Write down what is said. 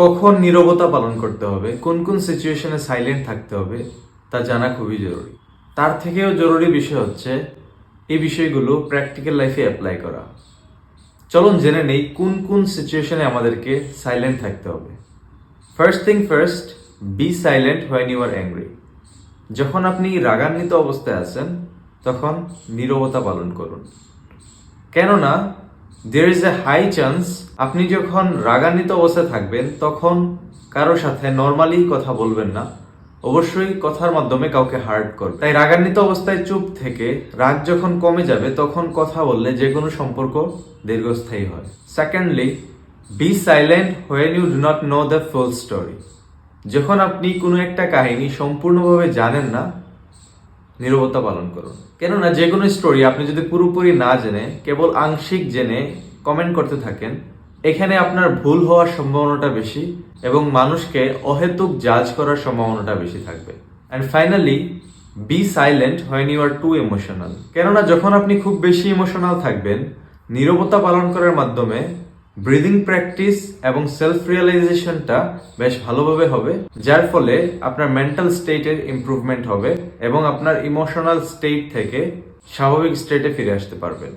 কখন নীরবতা পালন করতে হবে, কোন কোন সিচুয়েশনে সাইলেন্ট থাকতে হবে, তা জানা খুবই জরুরি। তার থেকেও জরুরি বিষয় হচ্ছে, এই বিষয়গুলো প্র্যাকটিক্যাল লাইফে অ্যাপ্লাই করা। চলুন জেনে নেই কোন কোন সিচুয়েশনে আমাদেরকে সাইলেন্ট থাকতে হবে। First thing first be silent when you are angry যখন আপনি রাগান্বিত অবস্থায় আছেন, তখন নীরবতা পালন করুন। কেননা there is a high chance আপনি যখন রাগান্বিত অবস্থায় থাকবেন, তখন কারোর সাথে নর্মালি কথা বলবেন না। অবশ্যই কথার মাধ্যমে কাউকে হার্ট করবে তাই রাগান্বিত অবস্থায় চুপ থেকে রাগ যখন কমে যাবে, তখন কথা বললে যে কোনো সম্পর্ক দীর্ঘস্থায়ী হয়। Secondly be silent when you do not know the full story যখন আপনি কোনো একটা কাহিনী সম্পূর্ণভাবে জানেন না নীরবতা পালন করুন। কেননা যে কোনো স্টোরি আপনি যদি পুরোপুরি না জেনে, কেবল আংশিক জেনে কমেন্ট করতে থাকেন, এখানে আপনার ভুল হওয়ার সম্ভাবনাটা বেশি এবং মানুষকে অহেতুক জাজ করার সম্ভাবনাটা বেশি থাকবে। And finally be silent when you are too emotional কেননা যখন আপনি খুব বেশি ইমোশনাল থাকবেন, নীরবতা পালন করার মাধ্যমে ব্রিদিং প্র্যাকটিস এবং সেলফ রিয়েলাইজেশনটা বেশ ভালোভাবে হবে, যার ফলে আপনার মেন্টাল স্টেটের ইম্প্রুভমেন্ট হবে এবং আপনার ইমোশনাল স্টেট থেকে স্বাভাবিক স্টেটে ফিরে আসতে পারবেন।